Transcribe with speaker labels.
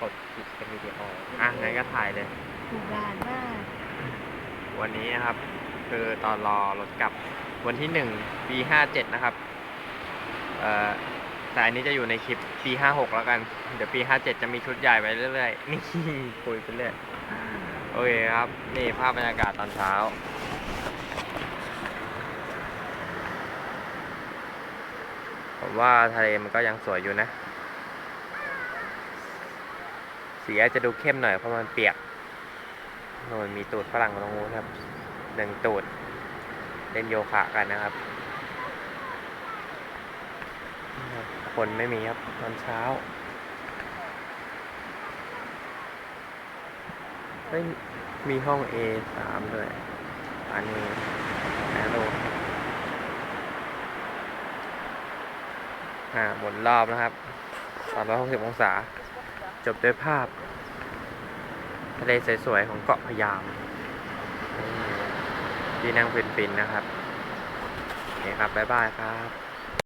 Speaker 1: กดคลิปเป็นวิดีโออะงั้นก็ถ่ายเลย
Speaker 2: ถูกด่านมาก
Speaker 1: วันนี้นะครับ คือตอนรอรถกลับวันที่หนึ่งปีห้าเจ็ดนะครับ เอ่อแต่อันนี้จะอยู่ในคลิปปีห้าหกแล้วกัน เดี๋ยวปีห้าเจ็ดจะมีชุดใหญ่ไปเรื่อยๆ นี่ คุยไปเรื่อยโอเคครับ นี่ภาพบรรยากาศตอนเช้า ผมว่าทะเลมันก็ยังสวยอยู่นะ สีอาจจะดูเข้มหน่อยเพราะมันเปียกโน่นมีตูดฝรั่งตรงนู้นครับหนึ่งตูดเล่นโยคะกันนะครับ คนไม่มีครับตอนเช้าเฮ้ยมีห้อง A สามด้วย อันนี้แอโรอ่าหมุนรอบนะครับ 360 องศา จบด้วยภาพ ทะเลสวยๆของเกาะพะยามที่นั่งฟินๆนะครับโอเคครับ บ๊ายบายครับ